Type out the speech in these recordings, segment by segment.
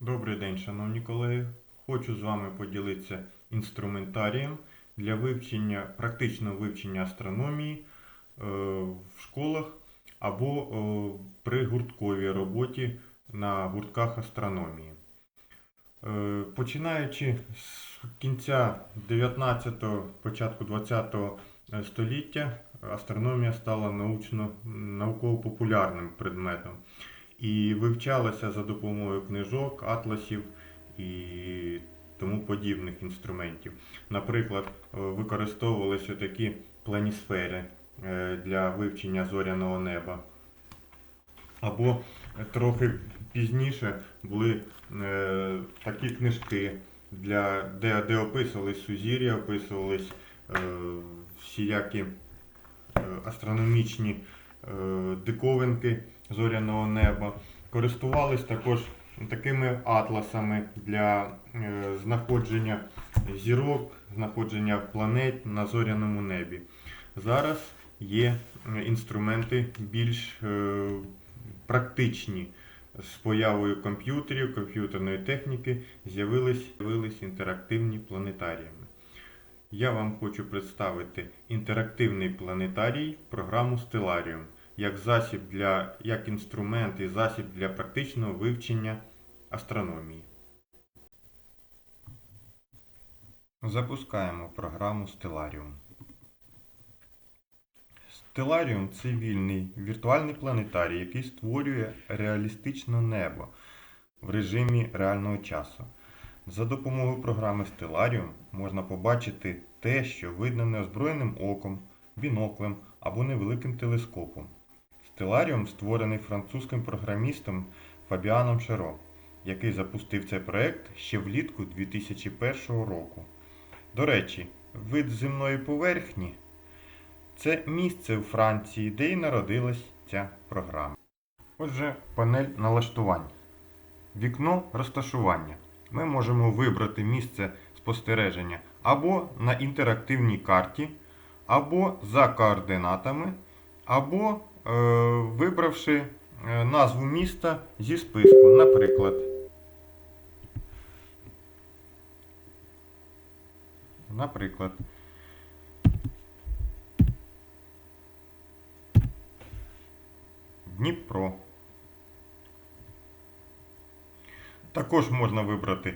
Добрий день, шановні колеги. Хочу з вами поділитися інструментарієм для вивчення, практичного вивчення астрономії е, в школах або е, при гуртковій роботі на гуртках астрономії. Е, Починаючи з кінця 19-го, початку 20-го століття, астрономія стала науково-популярним предметом і вивчалася за допомогою книжок, атласів і тому подібних інструментів. Наприклад, е, використовувалися такі планісфери е, для вивчення зоряного неба. Або трохи пізніше були е, такі книжки, для, де, де описувались сузір'я, описувались е, всіякі астрономічні диковинки зоряного неба. Користувались також такими атласами для е, знаходження зірок, знаходження планет на зоряному небі. Зараз є е, інструменти більш е, практичні. З появою комп'ютерів, комп'ютерної техніки з'явились інтерактивні планетаріями. Я вам хочу представити інтерактивний планетарій, програму Stellarium, як засіб для, як інструмент і засіб для практичного вивчення астрономії. Запускаємо програму Stellarium. Stellarium – це вільний віртуальний планетарій, який створює реалістичне небо в режимі реального часу. За допомогою програми Stellarium можна побачити те, що видно неозброєним оком, біноклем або невеликим телескопом. Stellarium створений французьким програмістом Фабіаном Шеро, який запустив цей проект ще влітку 2001 року. До речі, вид земної поверхні це місце у Франції, де і народилась ця програма. Отже, панель налаштування. Вікно розташування. Ми можемо вибрати місце спостереження або на інтерактивній карті, або за координатами, або вибравши е, назву міста зі списку, наприклад. Наприклад. Дніпро. Також можна вибрати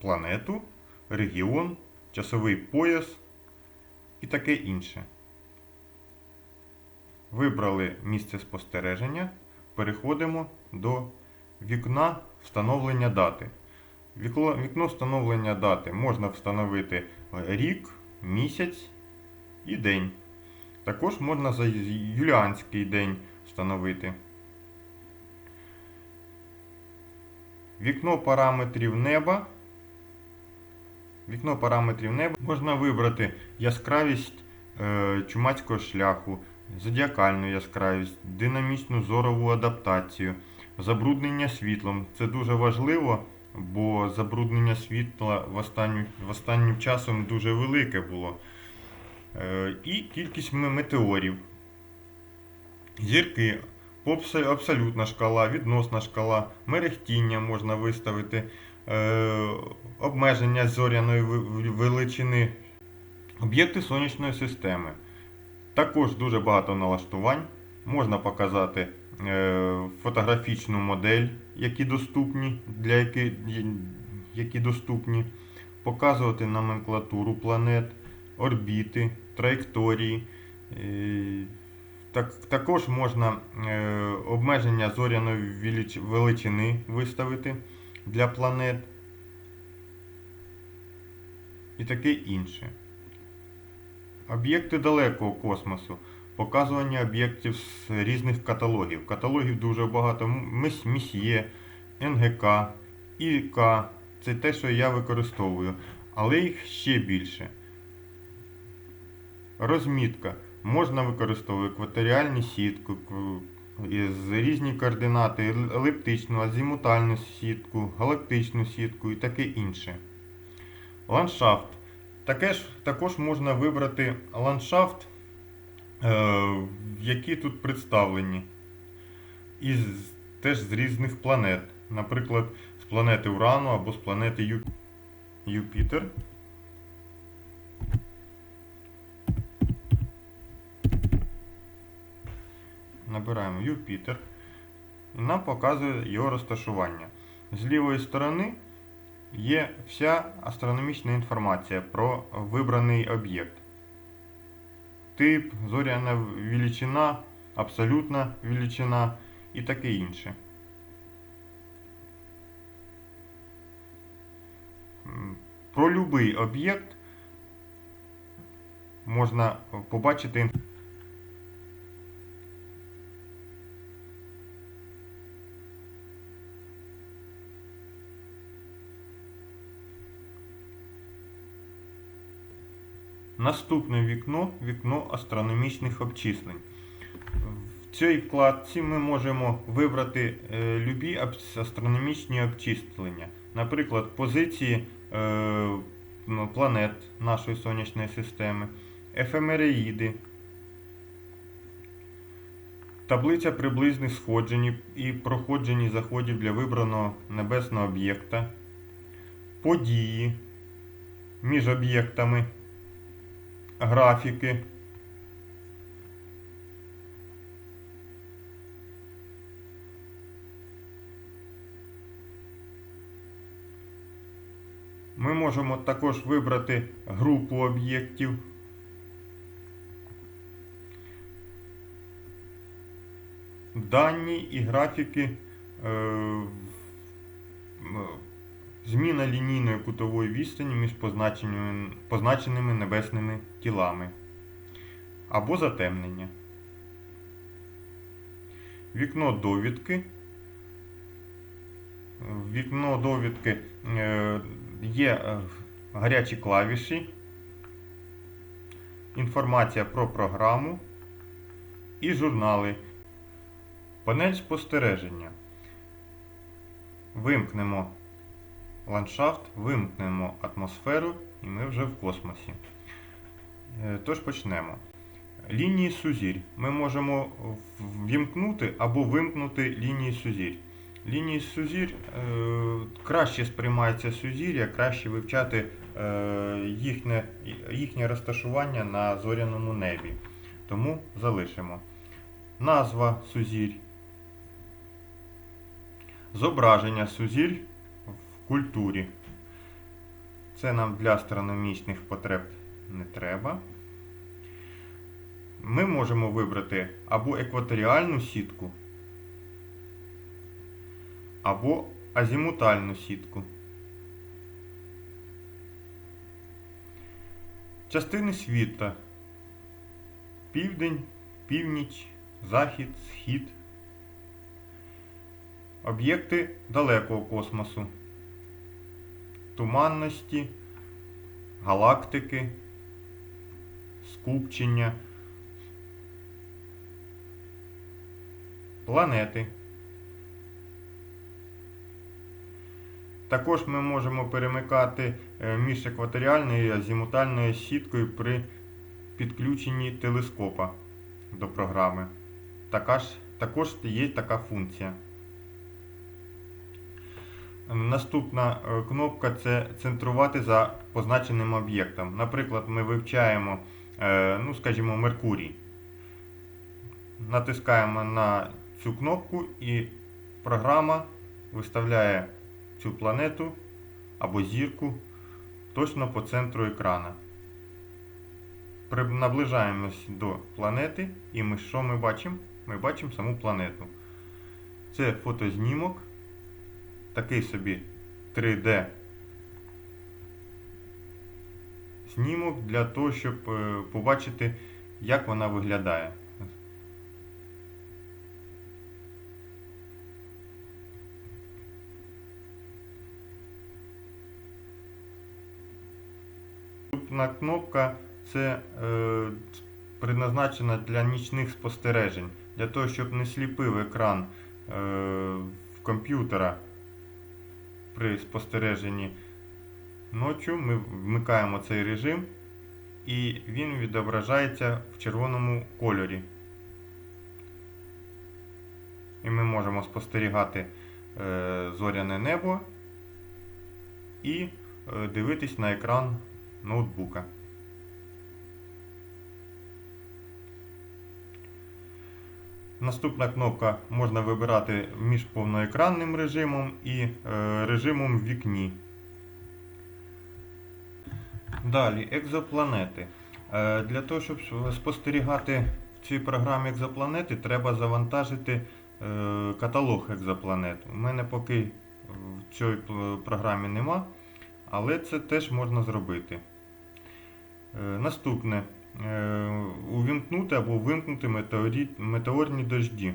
планету, регіон, часовий пояс і таке інше. Вибрали місце спостереження. Переходимо до вікна встановлення дати. Вікло- Вікно встановлення дати можна встановити рік, місяць і день. Також можна за юліанський день встановити. Вікно параметрів неба. Вікно параметрів неба можна вибрати яскравість е, чумацького шляху, зодіакальну яскравість, динамічну зорову адаптацію, забруднення світлом. Це дуже важливо, бо забруднення світла в останню, в останнім часом дуже велике було. Е, і кількість метеорів. Зірки, абсолютна шкала, відносна шкала, мерехтіння можна виставити, е, обмеження зоряної величини, об'єкти сонячної системи. Також дуже багато налаштувань. Можна показати е, фотографічну модель, які доступні, для які, які доступні, показувати номенклатуру планет, орбіти, траєкторії. Е, так, також можна е, обмеження зоряної велич- величини виставити для планет і таке інше. Об'єкти далекого космосу. Показування об'єктів з різних каталогів. Каталогів дуже багато. М- Мес- Месьє, НГК, ІК. Це те, що я використовую. Але їх ще більше. Розмітка. Можна використовувати екваторіальну сітку, із різні координати, ел- елиптичну, азімутальну сітку, галактичну сітку і таке інше. Ландшафт. Таке ж, також можна вибрати ландшафт, е, які тут представлені. Із, теж з різних планет. Наприклад, з планети Урану або з планети Ю... Юпітер. Набираємо Юпітер. І нам показує його розташування. З лівої сторони є вся астрономічна інформація про вибраний об'єкт. Тип, зоряна величина, абсолютна величина і таке інше. Про будь-який об'єкт можна побачити інформацію. Наступне вікно вікно астрономічних обчислень. В цій вкладці ми можемо вибрати е, любі астрономічні обчислення. Наприклад, позиції е, планет нашої сонячної системи, ефемереїди, таблиця приблизних сходжень і проходжень заходів для вибраного небесного об'єкта, події між об'єктами графіки. Ми можемо також вибрати групу об'єктів. Дані і графіки е, Зміна лінійної кутової відстані між позначеними, позначеними небесними тілами або затемнення. Вікно довідки. Вікно довідки е, є е, гарячі клавіші, інформація про програму і журнали. Панель спостереження. Вимкнемо ландшафт, вимкнемо атмосферу і ми вже в космосі. Е, Тож почнемо. Лінії сузірь. Ми можемо в- ввімкнути або вимкнути лінії сузірь. Лінії сузірь е, краще сприймається сузір'я, краще вивчати е, їхнє, їхнє розташування на зоряному небі. Тому залишимо. Назва сузірь. Зображення сузірь культурі. Це нам для астрономічних потреб не треба. Ми можемо вибрати або екваторіальну сітку, або азімутальну сітку. Частини світа. Південь, північ, захід, схід. Об'єкти далекого космосу. Туманності, галактики, скупчення, планети. Також ми можемо перемикати е, між екваторіальною і азімутальною сіткою при підключенні телескопа до програми. Така ж, також є така функція. Наступна е, кнопка це центрувати за позначеним об'єктом. Наприклад, ми вивчаємо, е, ну, скажімо, Меркурій. Натискаємо на цю кнопку і програма виставляє цю планету або зірку точно по центру екрана. Наближаємось до планети і ми що ми бачимо? Ми бачимо саму планету. Це фотознімок такий собі 3D знімок для того, щоб е, побачити, як вона виглядає. Наступна кнопка це е, предназначена для нічних спостережень, для того, щоб не сліпив екран е, комп'ютера при спостереженні ночі ми вмикаємо цей режим і він відображається в червоному кольорі. І ми можемо спостерігати е, зоряне небо і е, дивитись на екран ноутбука. Наступна кнопка можна вибирати між повноекранним режимом і е, режимом в вікні. Далі, екзопланети. Е, Для того, щоб спостерігати в цій програмі екзопланети, треба завантажити е, каталог екзопланет. У мене поки в цій програмі нема, але це теж можна зробити. Наступне. Е, Увімкнути або вимкнути метеорі- метеорні дожді.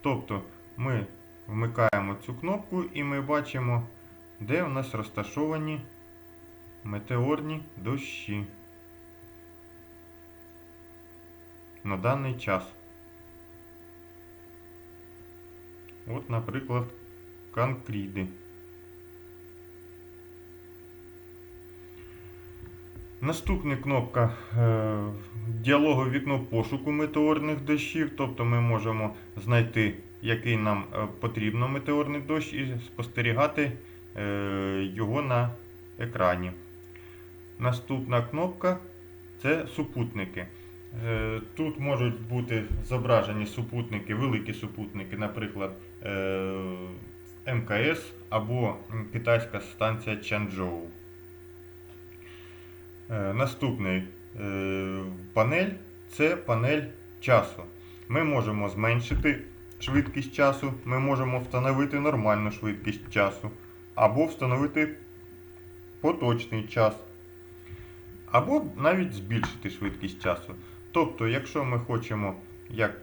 Тобто ми вмикаємо цю кнопку і ми бачимо, де у нас розташовані метеорні дощі на даний час. От, наприклад, Канкріди. Наступна кнопка е, діалогове вікно пошуку метеорних дощів, тобто ми можемо знайти, який нам е, потрібно метеорний дощ, і спостерігати е, його на екрані. Наступна кнопка це супутники. Тут можуть бути зображені супутники, великі супутники, наприклад, МКС або китайська станція Чанчжоу. Е, Наступний е, панель це панель часу. Ми можемо зменшити швидкість часу, ми можемо встановити нормальну швидкість часу, або встановити поточний час, або навіть збільшити швидкість часу. Тобто, якщо ми хочемо, як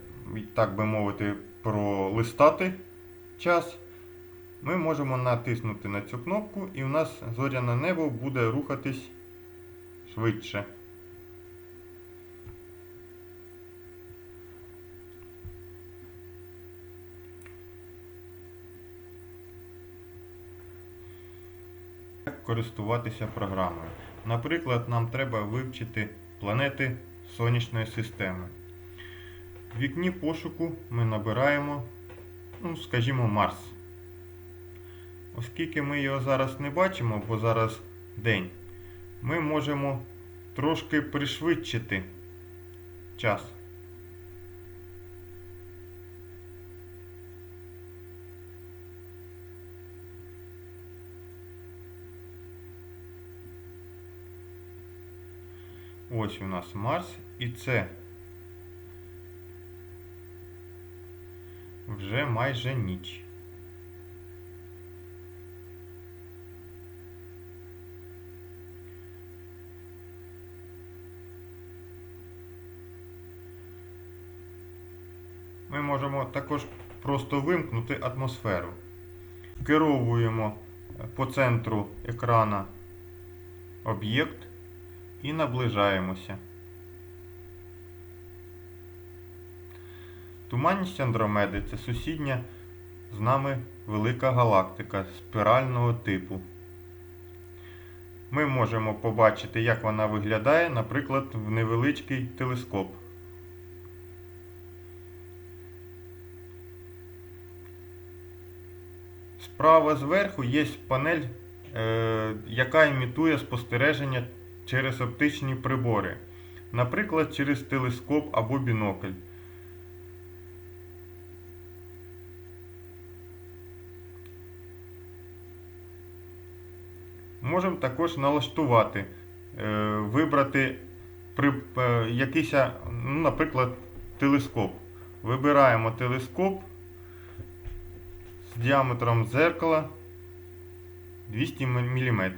так би мовити, пролистати час, ми можемо натиснути на цю кнопку, і у нас зоряне небо буде рухатись швидше. Як користуватися програмою? Наприклад, нам треба вивчити планети Сонячної системи. В вікні пошуку ми набираємо, ну, скажімо, Марс. Оскільки ми його зараз не бачимо, бо зараз день, ми можемо трошки пришвидшити час. Ось у нас Марс і це вже майже ніч. Ми можемо також просто вимкнути атмосферу. Керовуємо по центру екрана об'єкт і наближаємося. Туманність Андромеди це сусідня з нами велика галактика спірального типу. Ми можемо побачити, як вона виглядає, наприклад, в невеличкий телескоп. Справа зверху є панель, е, яка імітує спостереження через оптичні прибори, наприклад, через телескоп або бінокль. Можемо також налаштувати, е, вибрати е, якийсь, ну, наприклад, телескоп. Вибираємо телескоп діаметром дзеркала 200 мм.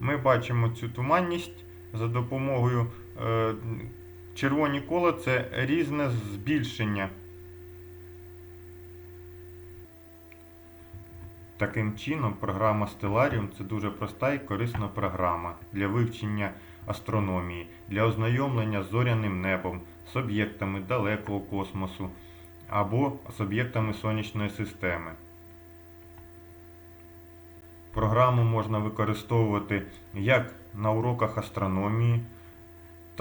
Ми бачимо цю туманність за допомогою е, червоні кола це різне збільшення. Таким чином, програма Stellarium це дуже проста і корисна програма для вивчення астрономії, для ознайомлення з зоряним небом, з об'єктами далекого космосу, або з об'єктами сонячної системи. Програму можна використовувати як на уроках астрономії,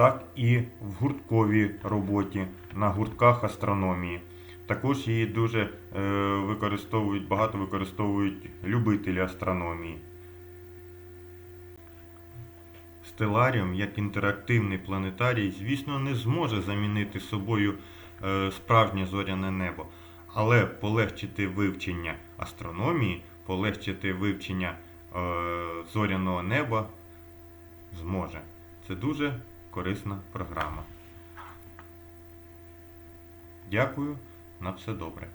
так і в гуртковій роботі на гуртках астрономії. Також її дуже е, використовують, багато використовують любителі астрономії. Стеларіум як інтерактивний планетарій, звісно, не зможе замінити собою е, справжнє зоряне небо, але полегшити вивчення астрономії, полегшити вивчення е, зоряного неба зможе. Це дуже корисна програма. Дякую, на все добре.